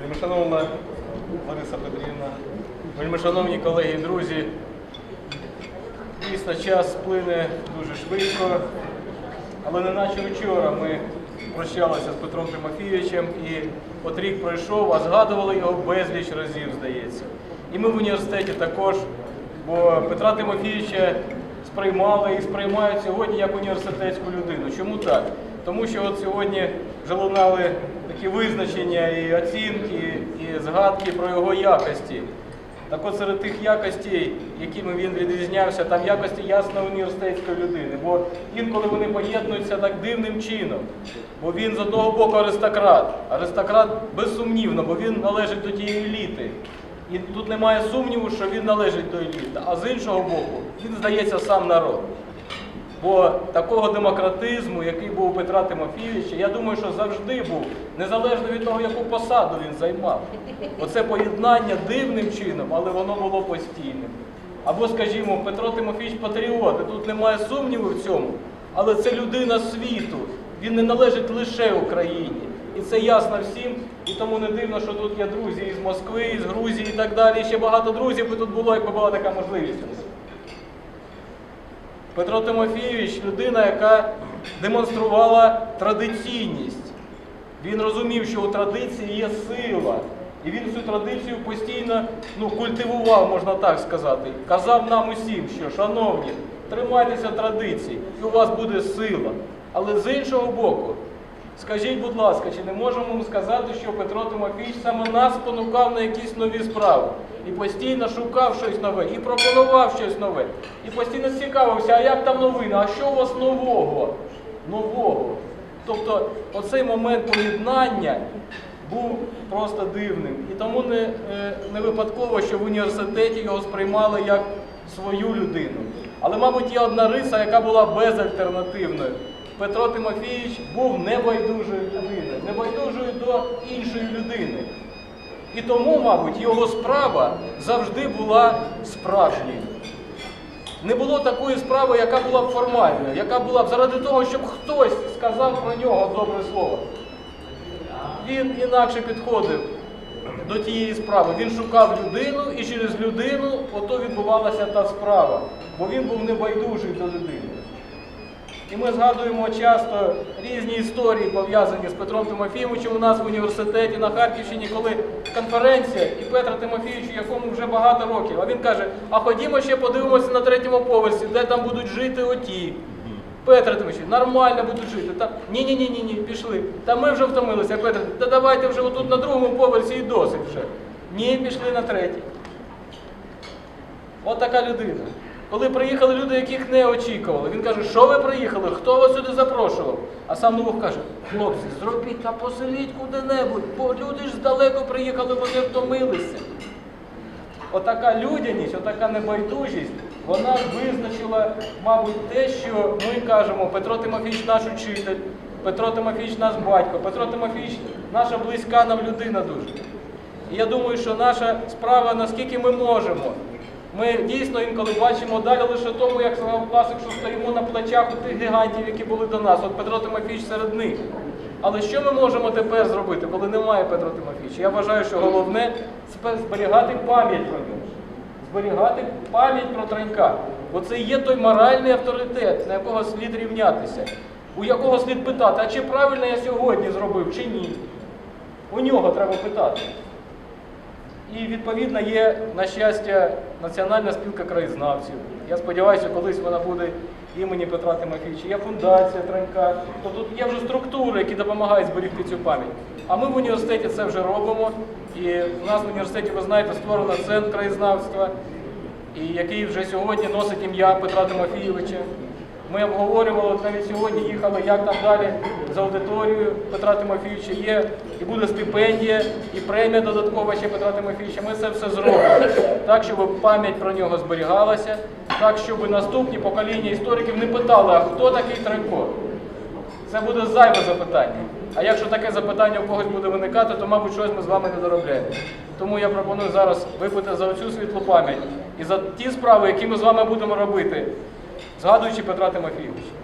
Вельмишановна Лариса Петрівна, вельмишановні колеги і друзі, дійсно час плине дуже швидко, але не наче вчора ми прощалися з Петром Тимофійовичем і от рік пройшов, а згадували його безліч разів, здається. І ми в університеті також, бо Петра Тимофійовича сприймали і сприймають сьогодні як університетську людину. Чому так? Тому що от сьогодні вже лунали такі визначення і оцінки, і згадки про його якості. Так от серед тих якостей, якими він відрізнявся, там якості ясно університетської людини. Бо інколи вони поєднуються так дивним чином. Бо він з одного боку аристократ. Аристократ безсумнівно, бо він належить до тієї еліти. І тут немає сумніву, що він належить до еліти. А з іншого боку, він здається сам народ. Бо такого демократизму, який був у Петра Тимофійовича, я думаю, що завжди був, незалежно від того, яку посаду він займав. Оце поєднання дивним чином, але воно було постійним. Або, скажімо, Петро Тимофійович патріот, і тут немає сумніву в цьому, але це людина світу. Він не належить лише Україні. І це ясно всім. І тому не дивно, що тут є друзі із Москви, із Грузії і так далі. Ще багато друзів би тут було, якби була така можливість. Петро Тимофійович людина, яка демонструвала традиційність. Він розумів, що у традиції є сила. І він цю традицію постійно ну, культивував, можна так сказати. Казав нам усім, що, шановні, тримайтеся традицій, і у вас буде сила. Але з іншого боку, скажіть, будь ласка, чи не можемо ми сказати, що Петро Тимофійович саме нас спонукав на якісь нові справи? І постійно шукав щось нове, і пропонував щось нове, і постійно цікавився, а як там новини, а що у вас нового? Нового. Тобто оцей момент поєднання був просто дивним. І тому не, е, не випадково, що в університеті його сприймали як свою людину. Але, мабуть, є одна риса, яка була безальтернативною. Петро Тимофійович був небайдужою людиною, небайдужою до іншої людини. І тому, мабуть, його справа завжди була справжньою. Не було такої справи, яка була б формальною, яка була б заради того, щоб хтось сказав про нього добре слово. Він інакше підходив до тієї справи. Він шукав людину і через людину ото відбувалася та справа, бо він був небайдужий до людини. І ми згадуємо часто різні історії, пов'язані з Петром Тимофійовичем у нас в університеті на Харківщині, коли конференція і Петра Тимофійовичу, якому вже багато років, а він каже, а ходімо ще подивимося на третьому поверсі, де там будуть жити оті. Петра Тимофійович, нормально будуть жити. Ні, ні, ні, ні, пішли. Та ми вже втомилися, Петр, та давайте вже отут на другому поверсі і досить вже. Ні, пішли на третій. От така людина. Коли приїхали люди, яких не очікували, він каже, що ви приїхали, хто вас сюди запрошував? А сам Новух каже, хлопці, зробіть та поселіть куди-небудь, бо люди ж здалеку приїхали, вони втомилися. Отака людяність, отака небайдужість, вона визначила, мабуть, те, що ми кажемо, Петро Тимофійович наш учитель, Петро Тимофійович наш батько, Петро Тимофійович наша близька нам людина дуже. І я думаю, що наша справа, наскільки ми можемо. Ми дійсно інколи бачимо далі лише тому, як сказав класик, що стоїмо на плечах у тих гігантів, які були до нас. От Петро Тимофійович серед них. Але що ми можемо тепер зробити, коли немає Петра Тимофійовича? Я вважаю, що головне зберігати пам'ять про нього. Зберігати пам'ять про Транька. Бо це є той моральний авторитет, на якого слід рівнятися, у якого слід питати, а чи правильно я сьогодні зробив, чи ні. У нього треба питати. І відповідно є, на щастя, Національна спілка краєзнавців. Я сподіваюся, колись вона буде імені Петра Тимофійовича. Є фундація Транька. Тобто тут є вже структури, які допомагають зберегти цю пам'ять. А ми в університеті це вже робимо. І в нас в університеті, ви знаєте, створено центр краєзнавства, і який вже сьогодні носить ім'я Петра Тимофійовича. Ми обговорювали, навіть сьогодні їхали, як там далі з аудиторією Петра Тимофійовича є, і буде стипендія, і премія додаткова ще Петра Тимофійовича. Ми це все зробимо. Так, щоб пам'ять про нього зберігалася, так, щоб наступні покоління істориків не питали, а хто такий Транько? Це буде зайве запитання. А якщо таке запитання у когось буде виникати, то, мабуть, щось ми з вами не доробляємо. Тому я пропоную зараз випити за оцю світлу пам'ять і за ті справи, які ми з вами будемо робити, згадуючи Петра Тимофійовича.